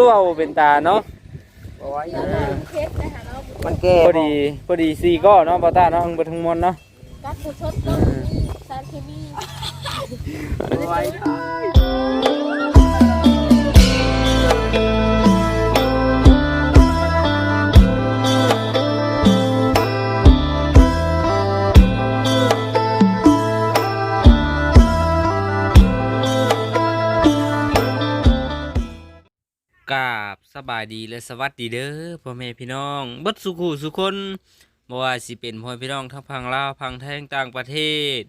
รู้ว่าบ่เป็นตาเนาะบ่ไหว้แล้วก็เพชรนะคะเนาะมันแก่พอดีพอดีสี่ก้อเนาะบ่ตาเนาะทั้งเบิดทั้งมวลเนาะกัดผู้ชดเนาะมีสารเคมี บสบายดีและสวัสดีเด้อพ่อแม่พี่น้องบิดสุขุสุคนบ่ว่าสิเป็นพ่อแม่พี่น้องทั้งพังลาวพังไทยต่างประเทศ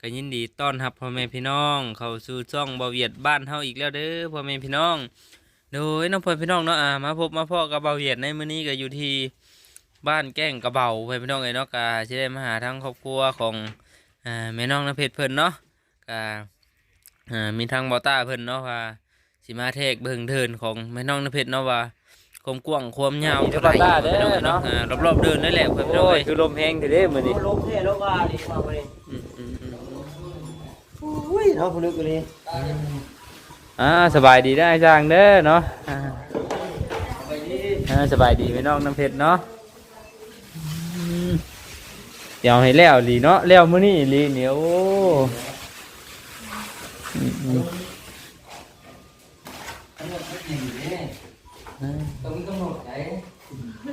ก็ยินดีต้อนรับพ่อแม่พี่น้อง เข้าสู่ช่องบ่าเวียดบ้านเฮาอีกแล้วเด้อพ่อแม่พี่น้อง โดยน้องพ่อพี่น้องเนาะอ่ามาพบมาพ่อกับบ่าเวียดในมื้อนี้ก็อยู่ที่บ้านแก้งกระเบาพ่อแม่พี่น้องเอ้ยเนาะก็สิได้มาหาทั้งครอบครัวของอ่าแม่น้องน้ำเพชรเพิ่นเนาะก็อ่ามีทางบ่ต้าเพิ่นเนาะว่า สิมาเทกเบิ่งเทินของแม่น้องน้ำเพชรเนาะว่าความกว้างความยาวเท่าไหร่เด้อเนาะอ่ารอบๆเดินนั่นแหละเพื่อนพี่น้องโอ้เอ้ยยคือลมแห้งทีเด้มื้อนี้ลงเท่ลงว่าดีกว่าบ่ได้อืมอืมอืมอุ้ยเฮาผู้นึกอันนี้อ่าสบายดีได้จ้างเด้อเนาะอ่าอ่าสบายดีพี่น้องน้ำเพชรเนาะอืมเดี๋ยวให้แล้วลีเนาะแล้วมื้อนี้ลีเหนียวอืมอืม ต้องมีกำหนดไหนกำหนดให้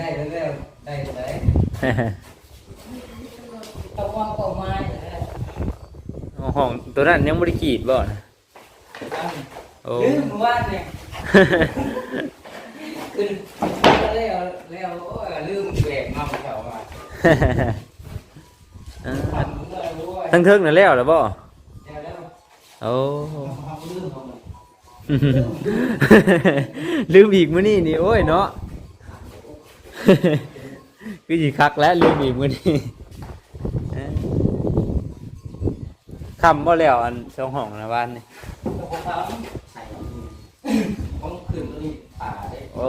ได้เร็วๆได้เท่าไหร่ต้องวางเป้าหมายนะอ๋อห้องตัวนั้นยังบ่ได้กรีดบ่นะโอ้ลืมเมื่อวานเนี่ยขึ้นแล้วแล้วโอ้ยลืมแบกมาแถวมาอ่าทำเมื่อรู้ว่าทั้งเทิงนั่นแล้วเหรอบ่แล้วแล้วโอ้ทำลืมของมันลืมอีกมื้อนี้นี่โอ้ยเนาะ คือสิคักแล้วลืมอีกมื้อนี้เอ้ยคำบ่แล้วอันสองห้องนะบ้านนี่ผมทำใส่ผมขึ้นตัวนี้ป่าได้โอ้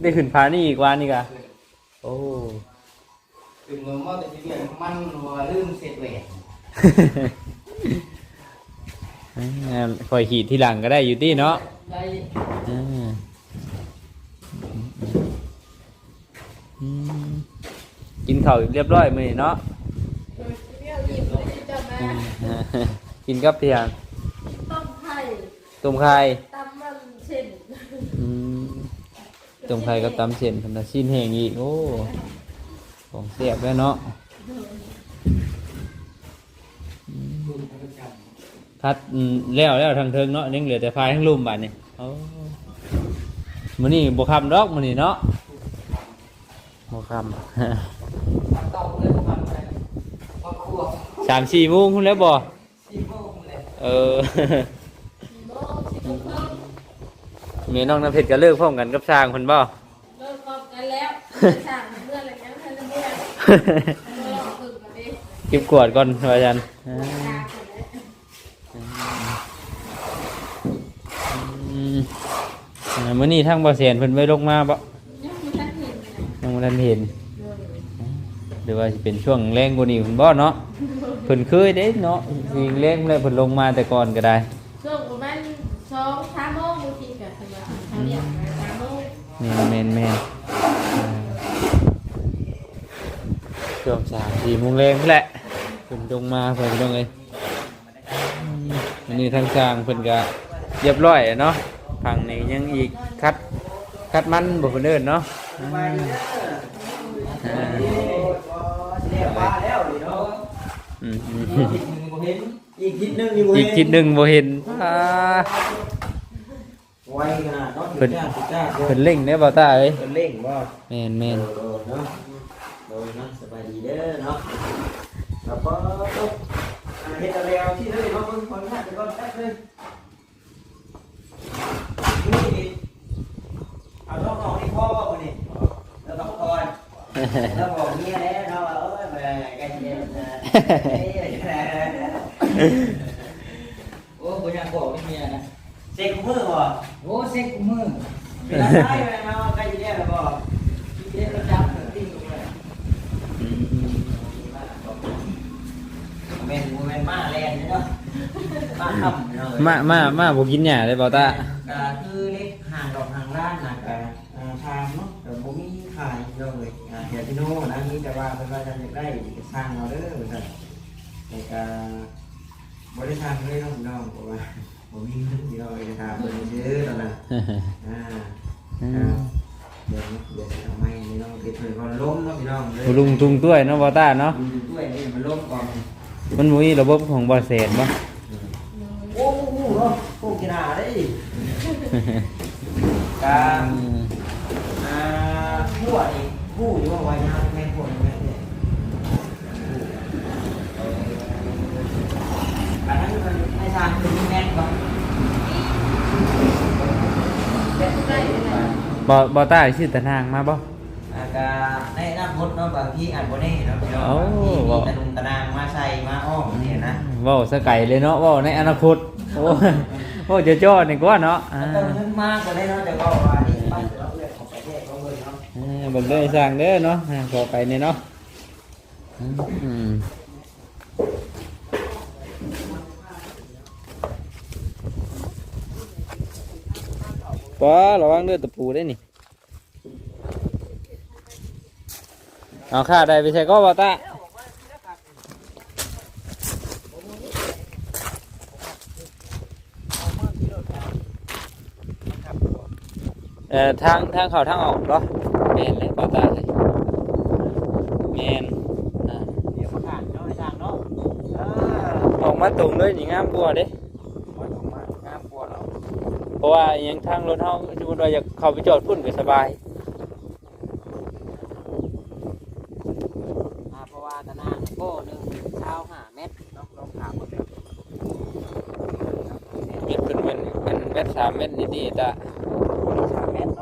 ได้ขึ้นพานี่อีกวันนี่กะโอ้ขึ้นเงินว่าแต่ที่เรียนมันว่าลืมเสร็จแหวนอ่าคอยขีดทีหลังก็ได้อยู่ที่เนาะ ได้ อ่าอืม กินข้าวเรียบร้อยมื้อนี้เนาะโดยเปรี้ยวหยิบเลยจะมากินกับเพียงต้มไข่ต้มไข่ตำมันเช่นอืมต้มไข่กับตำเส้นพันธะชิ้นแห้งอีกโอ้ของเสียบแล้วเนาะอืมคัดอืมแล้วแล้วทางเทิงเนาะยังเหลือแต่พายทั้งลุ่มบัดนี่โอ้มื้อนี้บ่คำดอกมื้อนี้เนาะบ่คเต่าเลยทำไปครอบครัวำ สามสี่โมงพุ่นแล้วบ่สี่โมงเลยเออสี่โมงสี่โมงครึ่งเมียน้องน้ำเพชรก็เลิกพร้อมกันกับสร้างเพิ่นบ่เลิกพร้อมกันแล้วสั่งเมื่ออะไรเงี้ยเพื่อนเพื่อนเราลองฝึกมาดิเก็บกวาดก่อนว่าจันอ่าอืมอ่ามื้อนี้ทางบ่เสียนเพิ่นไว้ลงมาบ่ยังไม่ทันเห็นเลยยังบ่ทันเห็นหรือว่าสิเป็นช่วงแรงกว่านี้เพิ่นบ่เนาะเพิ่นเคยเด้เนาะสิแรงแล้วเพิ่นลงมาแต่ก่อนก็ได้ช่วงประมาณสองสามโมงบางทีก็คือว่าเขาเรียกสามโมงแม่นแม่นแม่นอ่าช่วงสามสี่โมงแรงพุ่นแหละเพิ่นลงมาเพิ่นพี่น้องเอ้ยอืมอันนี้ทางสร้างเพิ่นก็เรียบร้อยอะเนาะฝั่งนี้ยังอีกคัดคัดมันบ่เพิ่นเอิ้นเนาะอ่าอ่าเสียบ้าแล้วดิเนาะ อืมอืมอีกทิศหนึ่งบ่เห็นอีกทิศหนึ่งนี่บ่เห็อีนกทิศหนึ่งบ่เห็นอ่าไวขนาดเนาะเพิ่นจ้าจ้าเพิ่นเล่งได้บ่ตาเอ้ยเพิ่นเร่งบ่แม่นแม่นโดยเนาะโดยเนาะสบายดีเด้อเนาะแล้วก็ต้องเฮ็ดอะไรเอาที่เลยเนาะเพิ่นคนงานไปก่อนแป๊บนึงนี่เอาน้องๆนี่พ่อบ่นี่แล้วต้องคอยแล้วบอกเมียแล้วเนาะว่าเอ้ยแม่แกเย็นนะ โอ้บ่อยากบอกเมียนะเซ็กมือบ่โอ้เซ็กมือเวลาตายเวลามาใกล้สิแล้วบ่เรียกประจำติ้งเลยอืมอืมเมนเมนมาแลนด์เนาะมาทำเนาะมามามาบ่กินหญ้าได้บ่ตาก็คือ โน่นะนี่แต่ว่าเพิ่นว่าจะอยากได้สร้างเอาเด้อเหมือนกันแต่ก็บ่ได้ทำเลยเนาะพี่น้องเพราะว่าบ่มีเงินพี่น้องเลยจะทำเพิ่นซื้อตอนนั้นอ่าอือ่ามเดี๋ยวเดี๋ยวเอาไม้พี่น้องเดี๋ยวเพิ่นก็ล้มเนาะพี่น้องเลยผู้ลุงตุงต้วยเนาะบ่ต้าเนาะลุงด้วยนี่มันล้มก่อนมันมีระบบของบ่แสนบ่โอ้โหเนาะพวกกีฬาได้กาอืมอ่าผู้อ่ะนี่ผู้อยู่ว่าวัยงานแม่คนแม่เนี่ยอันนั้นมันให้ทางคือแม่ก่อนแม่ได้ไหมบ่บ่ต้าชื่อตะนางมาบ่อาการในอนาคตเนาะบางทีอาจบ่แน่เนาะพี่น้องเอ้าบางทีมีบ่ตะนุงตะนางมาใส่มาอ้อมเนี่ยนะเว้าสะไก่เลยเนาะเว้าในอนาคตโอ้ยโอ้จะจ้อนี่กว่าเนาะอ่าต้องเงินมากกว่าได้เนาะแต่ก็ว่า เออเบิ่งเด้อสร้างเด้อเนาะอ่าขอไปนี่เนาะป้าระวังเด้อตะปูได้นี่เอาค่าได้ไปใช้ก็บ่ตาเอ่อทางทางเข้าทางออกเนาะ แม่นเลยบ่ตาเลยแม่นอ่าเดี๋ยวประกาศเนาะให้ทางเนาะเออออกมาตรงเลยนี่งามกว่าเด้ปล่อยออกมางามกว่าเนาะเพราะว่าอยังทางรถเฮาสมมุติว่าอยากเข้าไปจอดพุ่นก็สบาย อ่าเพราะว่าตะนางโก้หนึ่งเช้าห้าเมตรเนาะลองถามหมดเลยเม็ดเพิ่นเป็นเป็นเม็ดสามเม็ดนี่ดีตาสามเมตรเนาะ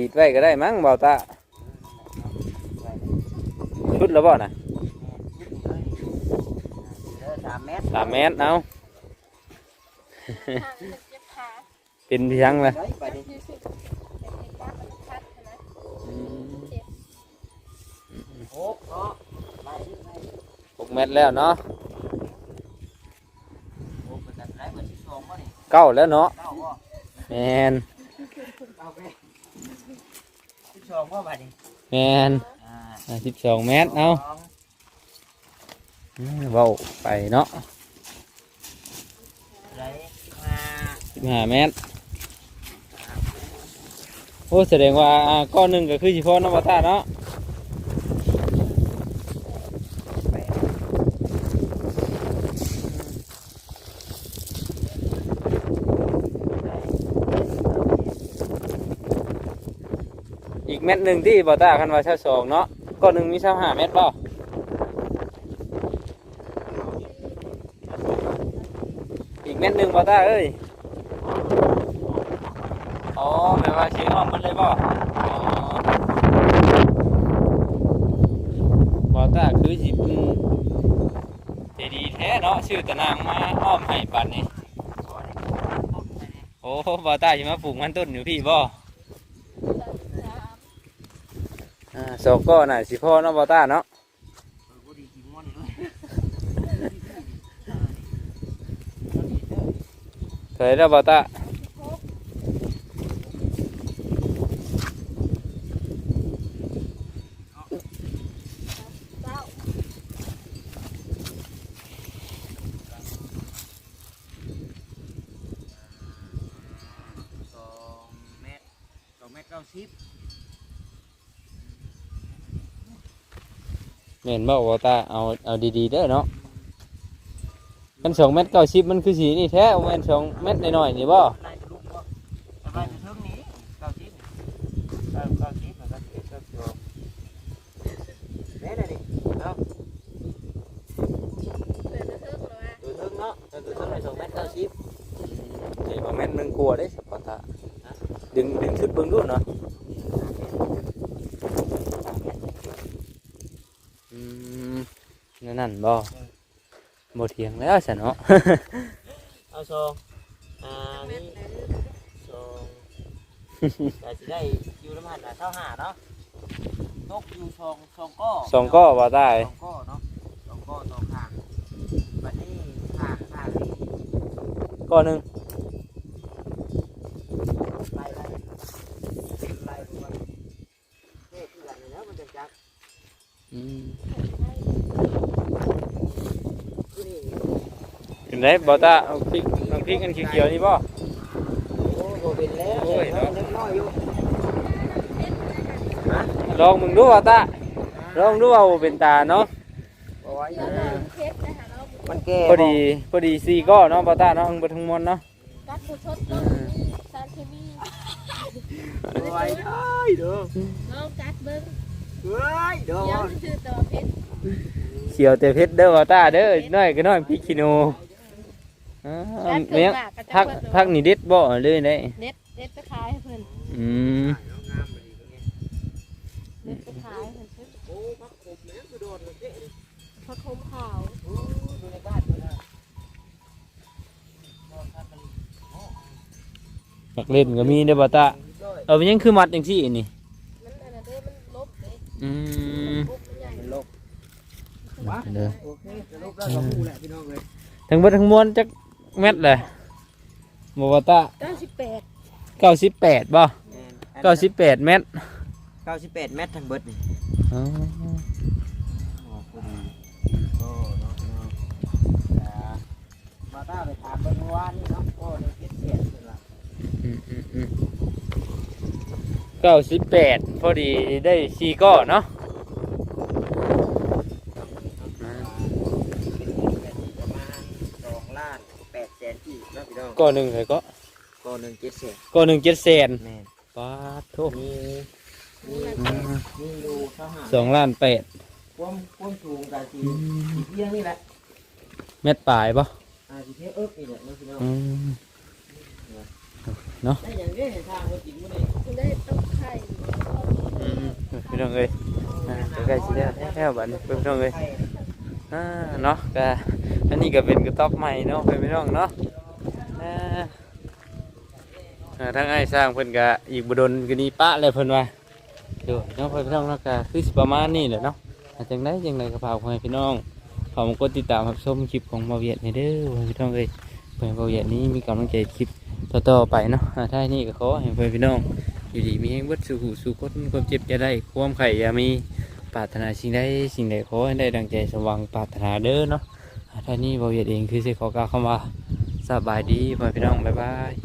ฉีดไว้ก็ได้มั้งเบาตาชุดแล้วบ่น่ะเออสามเมตรสามเมตรเอาทางเจ็บขาเป็นเพียงเลยได้ไปดิรู้สึกเป็นเด็กบ้านมันคัดนะเจ็บโอ้เนาะไปดิไปดิหกเมตรแล้วเนาะโอ้เป็นแบบไรเหมือนที่สองวะนี่เก้าแล้วเนาะเก้าวะแมน เก้าไปที่สองวะไปดิแมนอ่าสิบสองเมตรเอาสงอืมเว้าไปเนาะไรห้าสิบห้าเมตรโอ้แสดงว่าอ่าก้อนหนึ่งก็คือสิพอน้ำวัตาเนาะ แปด อีก เม็ดหนึ่งที่บอต้าคันว่าเช่าสองเนาะก้อนหนึ่งมีเช่าห้าเมตรเปล่อีกเม็ดหนึ่งบอต้าเอ้ยอ๋อแปลว่าเชียงอ้อมมันเลยเปล่าอ๋อบอต้าคือสิอืมใจดีแท้เนาะชื่อตะนางมาอ้อมให้ปันนี้โอ้บอต้าจะมาปลูกมันต้นอยู่พี่บ่ สามอ่าสองก้อนน่ะสิพ่อเนาะบอตาเนาะเออกูดีกี่ม้วนเลยเคยแล้วบอตา หกเก้า สองเมตรสองเมตรเก้าสิบ เมนบ่บอตาเอาเอาดีๆเด้อเนาะมันสองเม็ดเก้าสิบมันคือสีนี่แท้เอาแม่นสองเม็ดน้อยๆนี่บ่ไล่ลูกบ่ไล่ไปถึงนี้เก้าสิบเก้าเก้าสิบแล้วก็สิบเอ็ดเก้าสองเด้อดิเนาะเปิดกระเทิบเลยว่าตัวถึงเนาะตัวถึงในสองเมตรเก้าสิบนี่บ่แม่นมึงกลัวเด้สับปะตาดึงดึงชุดเบิ่งดูเนาะอืม นั่นนั่นบ่บ่เถียงแล้วซะเนาะ เอาสองอ่านี่สองแต่จะได้อยู่น้ำหันอะเท่าห้าเนาะตกอยู่สองสองก้อสองก้อบ่ได้สองก้อเนาะสองก้อสองข้างบัดนี้ข้างข้างนี้ก้อหนึง ไล่ไล่ไล่ดูว่าเท่ที่กันนี่แล้วมันจะจัก อืม คือนี่ เห็น ไหมบ่ตาเอาพริกเอาพริกอันเขียวๆนี่บ่โอ้โหเป็นแล้วโอ้ยเล็กน้อยอยู่ฮะลองมึงดูบ่ตาลองดูว่าบ่เป็นตาเนาะบอกว่าแล้วนะมันแก่พอดีพอดีสี่ก้อเนาะบ่ตาเนาะทั้งเบ่ทั้งมวลเนาะกัดผู้ชดต้องมีสารเคมีบอกว่าได้เด้อลองกัดเบิ้งเฮ้ยเด้อเดี๋ยวมันคือตัวเพชรเขียวแต่เพชรเด้อบ่ตาเด้อน้อยก็น้อยพริกขี้หนู อ่ากัดเมีเกิยนมากก็จะพักเปิดพักนี่เด็ดบ่เลยได้ เด็ดเด็ดไปขายให้เพิ่นอืมเด็ดไปขายให้เพิ่นโอ้พักผมแม่คือโดนเลยเด้อผักโขมขาวโอ้ดูในบ้านเลยนะมักเล่นก็มีเด้อบ่ตาเอาไปยังคือมัดจังซี่นี่มันอันนั้นเด้มันลบเลยอืมลบมันใหญ่เป็นลบเด้อโอเคจะลบแล้วก็พูดแหละพี่น้องเลยทั้งเบิดทั้งมวลจัก เม็ดเลยบ่บ่ตาเก้าสิบแปด98บ่98เม็ดเก้าสิบแปดเมตรทั้งเบิดนี่อ๋ออ๋อพอดีโอ้เนาะเนาะอ่ามาต้าไปถามเบิ่งเมื่อวานนี่เนาะโอ้ในเจ็ดเสียนเป็นละอืมอืมอืม98พอดีได้สี่ก้อเนาะ เป็นเงินแบบประมาณสองล้านแปดแสนกี บเนาะพี่น้องก้อหนึงเท่าก็ก็หนึ่งเจ็ดแสนก้อหนึง7แสนแม่นปาดโทมีมีมีดูเท่าหาสองล้านแปดความความสูงกับสีสีเพียงนี่แหละเม็ดปลายปะอ่าสีเพียงเอิบนี่แหละเนาะพี่น้องอืมได้อย่างนี้เห็นทางว่ากินมื้อนี้คุณได้ต้มไข่อืมพี่น้องเอ้ยอ่าใกล้ๆสิแล้วแค่บัดนี้พี่น้องเอ้ยอ่าเนาะก็อันนี้ก็เป็นกระต๊อบใหม่เนาะพี่น้องเนาะ อ่าทั้งไอ้สร้างเพิ่นก็อีกบดนก็นี่ปะเลยเพิ่นว่าเดี๋ยวเนาะพี่น้องเนาะก็คือสิประมาณนี้แหละเนาะอาจังไดจังไดก็ฝากให้พี่น้องขอมกดติดตามรับชมคลิปของบ่าเวียดให้เด้อพี่น้องเอ้ยเพื่อให้บ่าเวียดนี้มีกำลังใจคลิปต่อๆไปเนาะอ่าท้านี้ก็ขอให้พี่น้องอยู่ดีมีแห่งเบิดสู่หูสู่คนความเจ็บจะได้ความไข่อย่ามีปรารถนาสิ่งใดสิ่งใดขอให้ได้ดังใจสมหวังปรารถนาเด้อเนาะอ่าท่านี้บาเวียดเองคือสิขอกล่าวคำว่า สบายดีพ่อพี่น้องบ๊ายบาย